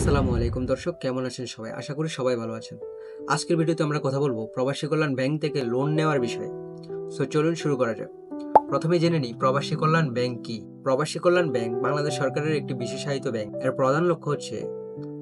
আসসালামু আলাইকুম দর্শক, কেমন আছেন সবাই? আশা করি সবাই ভালো আছেন। আজকের ভিডিওতে আমরা কথা বলব প্রবাসী কল্যাণ ব্যাংক থেকে লোন নেওয়ার বিষয়ে। সো চলুন শুরু করা যাক। প্রথমে জেনে নিই, প্রবাসী কল্যাণ ব্যাংক কি? প্রবাসী কল্যাণ ব্যাংক বাংলাদেশ সরকারের একটি বিশেষায়িত ব্যাংক। এর প্রধান লক্ষ্য হচ্ছে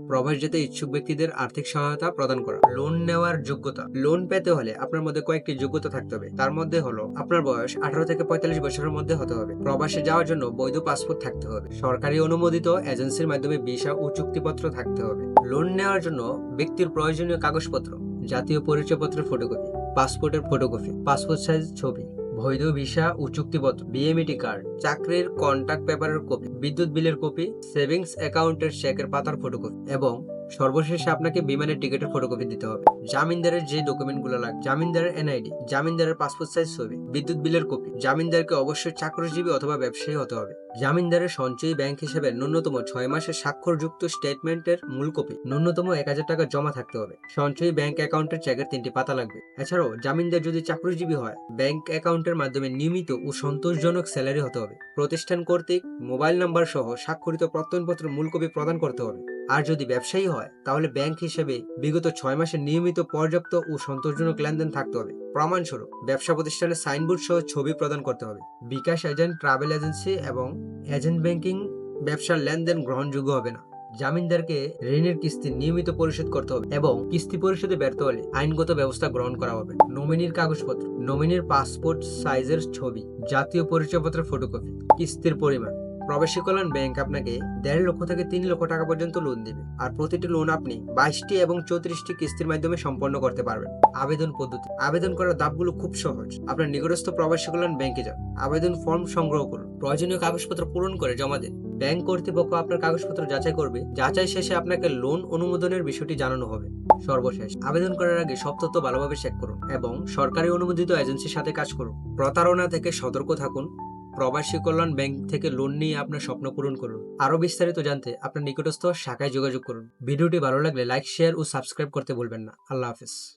প্রবাস যেতে ইচ্ছুক ব্যক্তিদের আর্থিক সহায়তা প্রদান করা। লোন নেওয়ার যোগ্যতা। লোন পেতে হলে আপনার মধ্যে কয়েকটি যোগ্যতা থাকতে হবে। তার মধ্যে হলো, আপনার বয়স আঠারো থেকে পঁয়তাল্লিশ বছরের মধ্যে হতে হবে। প্রবাসে যাওয়ার জন্য বৈধ পাসপোর্ট থাকতে হবে। সরকারি অনুমোদিত এজেন্সির মাধ্যমে ভিসা ও চুক্তিপত্র থাকতে হবে। লোন নেওয়ার জন্য ব্যক্তির প্রয়োজনীয় কাগজপত্র, জাতীয় পরিচয়পত্রের ফটোকপি পাসপোর্টের ফটোকপি পাসপোর্ট সাইজ ছবি বৈধ ভিসা ও চুক্তিপত্র বিএমইটি কার্ড চাকরির কন্ট্যাক্ট পেপারের কপি বিদ্যুৎ বিলের কপি সেভিংস অ্যাকাউন্টের চেকের পাতার ফটোকপি এবং সর্বশেষে আপনাকে বিমানের টিকিটের ফটোকপি দিতে হবে। জামিনদারের যে ডকুমেন্টগুলো লাগবে, জামিনদারের এনআইডি জামিনদারের পাসপোর্ট সাইজ ছবি, বিদ্যুৎ বিলের কপি জামিনদারকে অবশ্যই চাকরিজীবী অথবা ব্যবসায়ী হতে হবে। জামিনদারের সঞ্চয়ী ব্যাংক হিসেবে ন্যূনতম ছয় মাসের স্বাক্ষরযুক্ত স্টেটমেন্টের মূল কপি ন্যূনতম এক হাজার টাকা জমা থাকতে হবে। সঞ্চয়ী ব্যাংক অ্যাকাউন্টের চেকের তিনটি পাতা লাগবে। এছাড়াও, জামিনদার যদি চাকরিজীবী হয়, ব্যাংক অ্যাকাউন্টের মাধ্যমে নিয়মিত ও সন্তোষজনক স্যালারি হতে হবে। প্রতিষ্ঠান কর্তৃক মোবাইল নাম্বার সহ স্বাক্ষরিত প্রত্যয়নপত্রের মূল কপি প্রদান করতে হবে। আর যদি ব্যবসায়ী হয়, তাহলে ব্যাংক হিসেবে বিগত ছয় মাসের নিয়মিত পর্যাপ্ত ও সন্তোষজনক লেনদেন থাকতে হবে। প্রমাণস্বরূপ, ব্যবসা প্রতিষ্ঠানের সাইনবোর্ড সহ ছবি প্রদান করতে হবে। বিকাশ এজেন্ট, ট্রাভেল এজেন্সি এবং এজেন্ট ব্যাংকিং, ব্যবসার লেনদেন গ্রহণযোগ্য হবে না। জামিনদারকে ঋণের কিস্তি নিয়মিত পরিশোধ করতে হবে এবং কিস্তি পরিশোধে ব্যর্থ হলে আইনগত ব্যবস্থা গ্রহণ করা হবে। নমিনির কাগজপত্র, নমিনির পাসপোর্ট সাইজের ছবি, জাতীয় পরিচয়পত্রের ফটোকপি, কিস্তির পরিমাণ। প্রবাসী কল্যাণ ব্যাংক আপনাকে দেড় লক্ষ থেকে তিন লক্ষ টাকা পর্যন্ত লোন দিবে। আর প্রতিটি লোন আপনি বাইশটি এবং চৌত্রিশটি কিস্তির মাধ্যমে সম্পন্ন করতে পারবেন। আবেদন পদ্ধতি। আবেদন করার ধাপগুলো খুব সহজ। আপনার নিকটস্থ প্রবাসী কল্যাণ ব্যাংকে যান। আবেদন ফর্ম সংগ্রহ করুন। প্রয়োজনীয় কাগজপত্র পূরণ করে জমা দিন। ব্যাংক কর্তৃপক্ষ আপনার কাগজপত্র যাচাই করবে। যাচাই শেষে আপনাকে লোন অনুমোদনের বিষয়টি জানানো হবে। সর্বশেষ, আবেদন করার আগে সব তথ্য ভালোভাবে চেক করুন এবং সরকারি অনুমোদিত এজেন্সির সাথে কাজ করুন। প্রতারণা থেকে সতর্ক থাকুন। প্রবাসী কল্যাণ ব্যাংক থেকে লোন নিয়ে আপনার স্বপ্ন পূরণ করুন। আরও বিস্তারিত জানতে আপনার নিকটস্থ শাখায় যোগাযোগ করুন। ভিডিওটি ভালো লাগলে লাইক শেয়ার ও সাবস্ক্রাইব করতে ভুলবেন না। আল্লাহ হাফিজ।